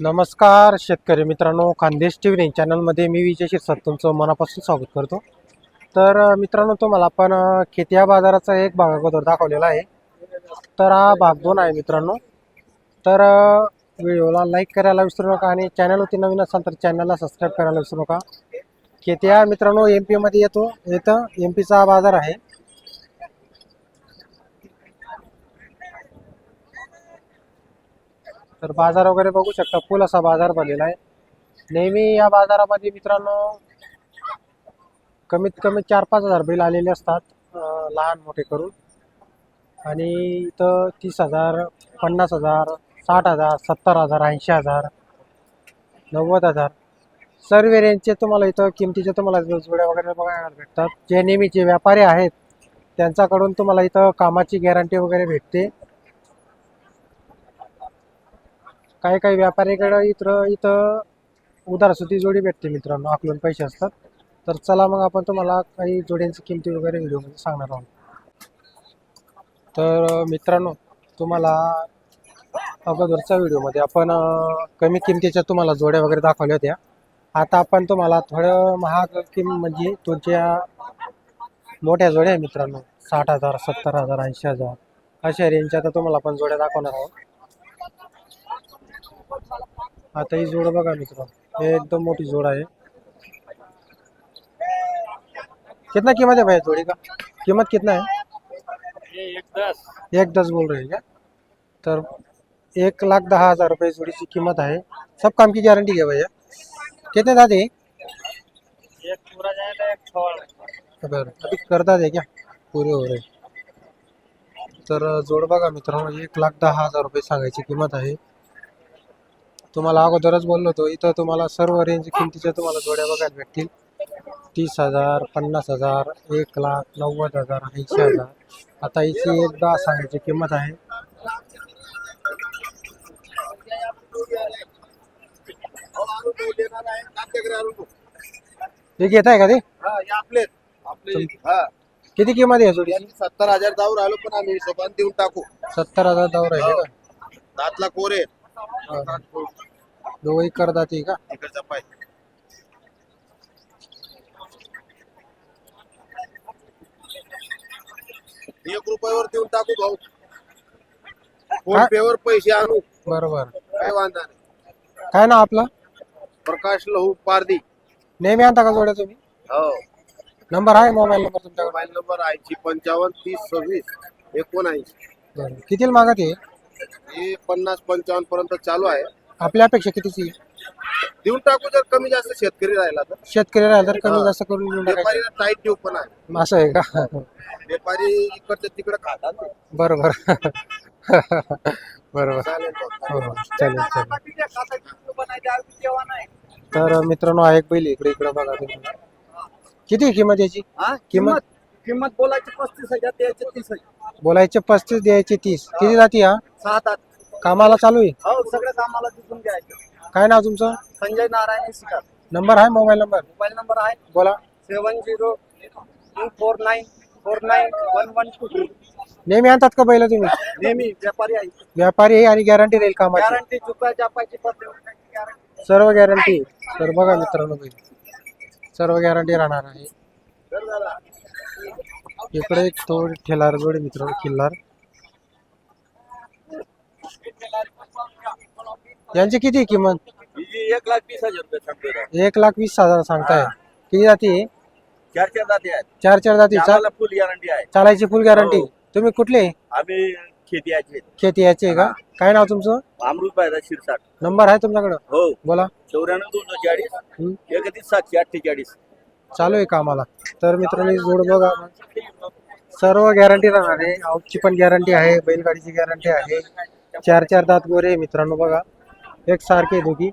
नमस्कार शेतकरी मित्रांनो. खानदेश टी व्ही चॅनलमध्ये मी विजय शिरसाट तुमचं मनापासून स्वागत करतो. तर मित्रांनो तुम्हाला आपण अ, खेतिया बाजाराचा एक भाग अगोदर दाखवलेला आहे. तर हा भाग दोन आहे मित्रांनो. तर व्हिडिओला लाईक करायला विसरू नका आणि चॅनलवरती नवीन असाल तर चॅनलला सबस्क्राईब करायला विसरू नका. खेतिया मित्रांनो एम पीमध्ये येतो. येतं एम पीचा बाजार आहे. तर बाजार वगैरे बघू शकता. फुल असा बाजार भरलेला आहे. नेहमी या बाजारामध्ये मित्रांनो कमीत कमी चार पाच हजार बैल आलेले असतात लहान मोठे करून. आणि इथं तीस हजार पन्नास हजार साठ हजार सत्तर हजार ऐंशी हजार नव्वद हजार. सर्व रेंजचे तुम्हाला इथं किमतीचे तुम्हाला जोड्या वगैरे बघायला भेटतात. जे नेहमीचे व्यापारी आहेत त्यांच्याकडून तुम्हाला इथं कामाची गॅरंटी वगैरे भेटते. काही काही व्यापारीकडं इथं इथं उधारसुद्धी जोडी भेटते मित्रांनो आकलून पैसे असतात. तर चला मग आपण तुम्हाला काही जोड्यांची किमती वगैरे व्हिडिओमध्ये सांगणार आहोत. तर मित्रांनो तुम्हाला अगोदरच्या व्हिडिओमध्ये आपण कमी किमतीच्या तुम्हाला जोड्या वगैरे दाखवल्या होत्या. आता आपण तुम्हाला थोडं महाग किम म्हणजे तुमच्या मोठ्या जोड्या आहे मित्रांनो साठ हजार सत्तर हजार ऐंशी हजार अशा रेंजच्या आता तुम्हाला आपण जोड्या दाखवणार आहोत. आता ही जोड बघा मित्र. हे एकदम मोठी जोड आहे. कितना कीमत है भाई जोड़ी का? कीमत कितना है एक दस एक दस बोल रहे हैं क्या? तर एक लाख दहा हज़ार रुपये जोडीची किंमत आहे. सब काम की गारंटी है भैया. कितने दादे एक पूरा अभी करता दे क्या? पुरे हो रहे. तर जोड बघा मित्रांनो, एक लाख दहा हज़ार रुपये सांगायची किंमत आहे. तुम्हाला अगोदरच बोललो होतो इथं तुम्हाला सर्व रेंज किमतीच्या तुम्हाला जोड्या बघायला भेटतील. तीस हजार पन्नास हजार एक लाख नव्वद हजार ऐंशी हजार. आता हिची एक दहा सांगायची किंमत आहे. हे घेत आहे का ते? हा किती किंमत आहे जोडी सत्तर हजार जाऊ राहिलो पण आम्ही हिशोबाने देऊन टाकू. सत्तर हजार दावर आहे का? दातला कोरे दोघही करतात का? पाय. एक रुपयावर देऊन टाकू भाऊ. फोन पेवर पैसे आणू. बरोबर. काय वांधा नाही. काय ना आपला? प्रकाश लहू पारदी नेहमी आणता का जोड्या तुम्ही? हो. नंबर आहे मोबाईल नंबर तुमच्याकडे? मोबाईल नंबर ऐंशी पंचावन्न तीस सव्वीस एकोणऐंशी. बरं. कितीला मागत आहे? हे पन्नास पंचावन्न पर्यंत चालू आहे. आपल्या अपेक्षा कितीची आहे? देऊन टाकू जर कमी जास्त शेतकरी राहिला तर. शेतकरी राहिला तर कमी जास्त करून देऊन टाकायचं. व्यापारीला टाईट देऊ पण आहे. असं आहे का? व्यापारी इकडच्या तिकडे खातात ते. बरोबर. बरोबर. चालेल. हो हो चालेल चालेल. तर मित्रांनो आहे एक बैल इकडे इकडे बघा तुम्ही. किती आहे किंमत याची? हाँ किंमत? किंमत बोलायची पस्तीस हजार द्यायचे तीस हजार बोलायचे पस्तीस द्यायचे तीस. किती जाती हा? सात आठ. कामाला चालू आहे? हो सगळं कामाला तिथून घ्यायचं. काय नाव तुमचं? संजय नारायण शिकार नंबर आहे मोबाईल नंबर? मोबाईल नंबर आहे. बोला. Seven zero two four nine four nine one one two नेहमी आणतात का बैल तुम्ही? नेहमी व्यापारी आहे. व्यापारी आहे आणि गॅरंटी राहील कामाची. गॅरंटी चुका जापायची गॅरंटी सर्व गॅरंटी. तर बघा मित्रांनो बैल सर्व गॅरंटी राहणार आहे. इकडे एक तो ठेलार जोडी मित्रांनो किल्लार. यांची किती किंमत? एक लाख वीस हजार रुपये सांगतो एक लाख वीस हजार सांगताय. किती जाती? चार चार जाती आहेत. चार चार जाती. चा- आम्हाला फुल गॅरंटी आहे. चालायची फुल गॅरंटी हो. तुम्ही कुठले? आम्ही खेती आहे शेती याची आहे का? काय नाव तुमचं? अमृत पाहिजे शिरसाट. नंबर आहे तुमच्याकडं? हो. बोला. चौऱ्याण्णव दोन चाळीस. एकतीस सातशे अठ्ठेचाळीस. चालू आहे कामाला. तर मित्रांनो ही जोड बघा. सर्व गॅरंटी राहणार आहे. आऊटची पण गॅरंटी आहे. बैलगाडीची गॅरंटी आहे. चार चार दात गोरे मित्रांनो बघा. एक सारखे दोघी.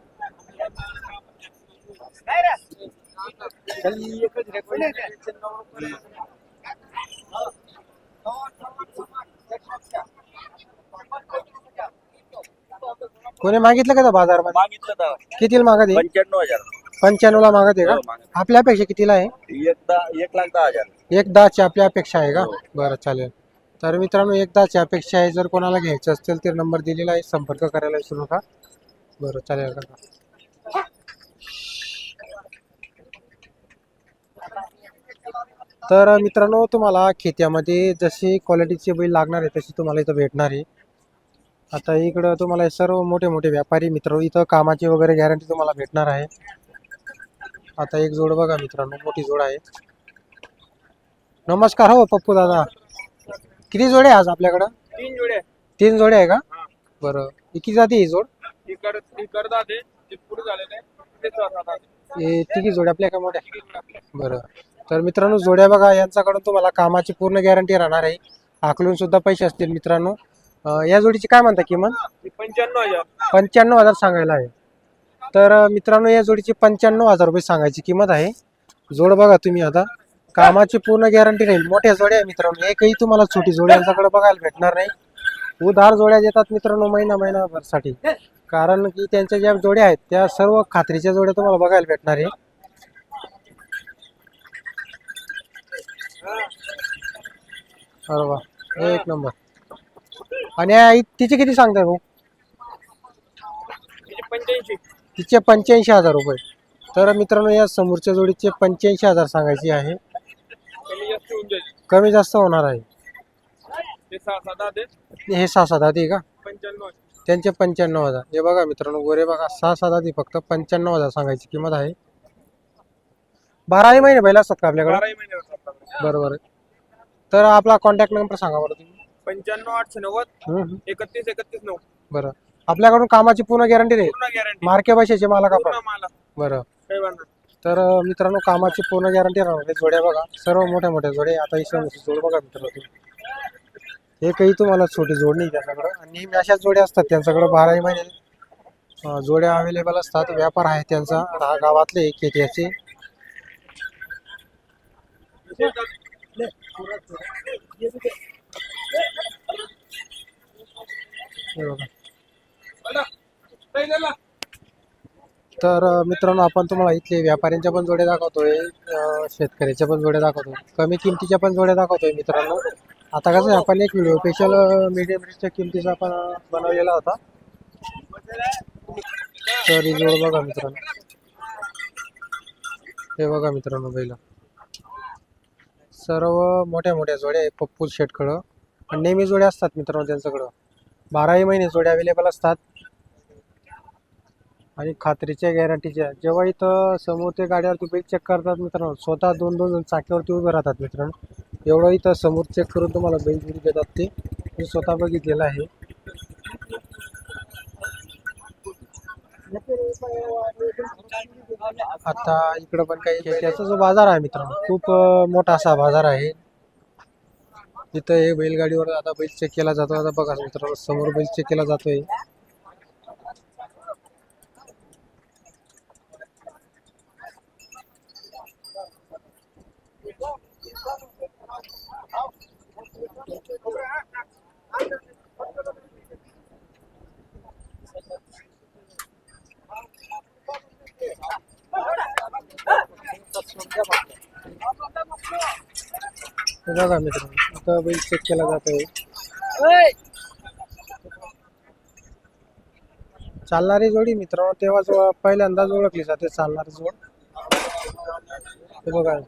कोणी मागितलं का बाजारमध्ये? मागितलं तर. कितीला मागत आहे? पंच्याण्णव हजार. पंच्याण्णवला मागत आहे हो, का मागत. आपल्यापेक्षा कितीला आहे? एक लाख दहा हजार. एक दहाची आपल्या अपेक्षा आहे का? बरं चालेल. तर मित्रांनो एकदाच अपेक्षा आहे जर कोणाला घ्यायचं असेल तर नंबर दिलेला आहे संपर्क करायला विसरू नका. बरं चालेल काका तर मित्रांनो तुम्हाला खेत्यामध्ये जशी क्वालिटीचे बैल लागणार आहे तशी तुम्हाला इथं भेटणार आहे. आता इकडं तुम्हाला सर्व मोठे मोठे व्यापारी मित्र इथं कामाची वगैरे गॅरंटी तुम्हाला भेटणार आहे. आता एक जोड बघा मित्रांनो मोठी जोड आहे. नमस्कार हो पप्पू दादा. किती जोडे आज आपल्याकडं? तीन जोडे. तीन जोडे आहे का? बरं. ही किती जाती ही जोड? इकड इकड जाते ते पुढे झालेले ते जाते हे तिघी जोड्या आपल्या का मोठ्या. बरं. तर मित्रांनो जोड्या बघा यांच्याकडून तुम्हाला कामाची पूर्ण गॅरंटी राहणार आहे. आकलून सुद्धा पैसे असतील मित्रांनो. अं, या जोडीची काय म्हणता किंमत? पंच्याण्णव हजार. पंच्याण्णव हजार सांगायला आहे. तर अं, मित्रांनो या जोडीची पंच्याण्णव हजार रुपये सांगायची किंमत आहे. जोड बघा तुम्ही आता. कामाची पूर्ण गॅरंटी राहील. मोठ्या जोड्या आहे मित्रांनो. एकही तुम्हाला छोटी जोड्या यांच्याकडे बघायला भेटणार नाही. उधार जोड्या देतात मित्रांनो महिना महिनाभरसाठी. कारण की त्यांच्या ज्या जोड्या आहेत त्या सर्व खात्रीच्या जोड्या तुम्हाला बघायला भेटणार आहे. अरे वा एक नंबर. आणि आई तिचे किती सांगताय भाऊ? तिचे पंच्याऐंशी हजार रुपये. तर मित्रांनो या समोरच्या जोडीचे पंच्याऐंशी हजार सांगायची आहे. कमी जास्त होऊन जाईल. कमी जास्त होणार आहे. ते सहा सात आते हे सहा सात आधी का? पंच्याण्णव त्यांचे पंच्याण्णव हजार. हे बघा मित्रांनो गोरे बघा सहा सात आधी फक्त. पंच्याण्णव हजार सांगायची किंमत आहे. बाराही महिने बैल असतात का आपल्याकडे? बाराही महिने. बरोबर आहे. तर आपला कॉन्टॅक्ट नंबर सांगा बरं तुम्ही. पंच्याण्णव आठशे नव्वद हम्म, हम्म. एकतीस एकतीस नऊ. बरं. आपल्याकडून कामाची पूर्ण गॅरंटी राहील पूर्ण गॅरंटी मार्के भाषेचे मालक आपण पूर्ण माला बरं. काही वांधा नाही. तर मित्रांनो कामाची पूर्ण गॅरंटी राहणार आहे जोड्या बघा. सर्व मोठ्या मोठ्या जोड्या. आता ही जोड बघा मित्रांनो तुम्ही. हे काही तुम्हाला छोटी जोड नाही त्याच्याकडं. आणि नेहमी अशाच जोड्या असतात. त्यांच्याकडं बाराही महिने जोड्या अवेलेबल असतात. व्यापार आहे त्यांचा. रा- गावातले खेत्याचे बघा. तर मित्रांनो आपण तुम्हाला इथले व्यापाऱ्यांच्या पण जोड्या दाखवतोय शेतकऱ्याच्या पण जोड्या दाखवतोय कमी किमतीच्या पण जोड्या दाखवतोय मित्रांनो. आता कसं आहे, आपण एक व्हिडिओ स्पेशल मीडियम रेटच्या किमतीचा आपण बनवलेला होता. तर ही जोड बघा मित्रांनो. हे बघा मित्रांनो बैल. सर्व मोठ्या मोठ्या जोड्या आहे पप्पू शेटकडं आणि नेहमी जोड्या असतात मित्रांनो त्यांच्याकडं. बाराही महिने जोड्या अवेलेबल असतात. आणि खात्रीच्या गॅरंटीच्या. जेव्हा इथं समोर ते गाड्यावरती ब्रेक चेक करतात मित्रांनो स्वतः दोन दोन जण चाक्यावरती उभे राहतात मित्रांनो. एवढं इथं समोर चेक करून तुम्हाला बैल जोडी देतात ते. मी स्वतः बघितलेलं आहे. आता इकडं पण काही त्याचा जो बाजार आहे मित्रांनो खूप मोठा असा बाजार आहे. इथं हे बैलगाडीवर आता बैल चेक केला जातो. आता बघा मित्रांनो समोर बैल चेक केला जातोय. बघा मित्रांनो आता बैल चेक केला जातोय. चालणारी जोडी मित्रांनो तेव्हा पहिल्यांदाच ओळखली जाते चालणारी जोड. हे बघा.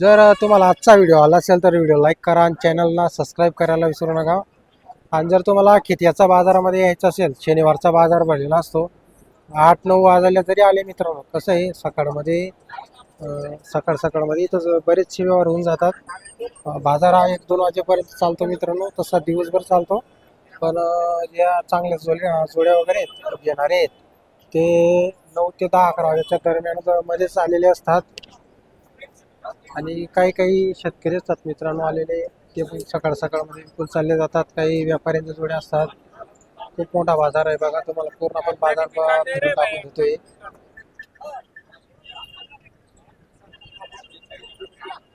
जर तुम्हाला आजचा व्हिडिओ आला असेल तर व्हिडिओ लाईक करा आणि चॅनलला सबस्क्राईब करायला विसरू नका. आणि जर तुम्हाला खेत्याचा बाजारामध्ये यायचं असेल शनिवारचा बाजार भरलेला असतो आठ नऊ वाजले जरी आले मित्रांनो. कसं आहे सकाळमध्ये सकाळ सकाळमध्ये इथं बरेचसे व्यवहार होऊन जातात. बाजार हा एक दोन वाजेपर्यंत चालतो मित्रांनो. तसा दिवसभर चालतो. पण ज्या चांगल्या जोड्या जोड्या वगैरे आहेत, घेणारे आहेत. ते नऊ ते दहा अकरा वाजेच्या दरम्यान मध्येच आलेले असतात आणि काही काही शेतकरी असतात मित्रांनो आलेले ते पण सकाळ सकाळमध्ये म्हणजे विकून चालले जातात. काही व्यापाऱ्यांच्या जोड्या असतात. खूप मोठा बाजार आहे बघा. तुम्हाला पूर्ण आपण बाजार फिरून दाखवून देतोय.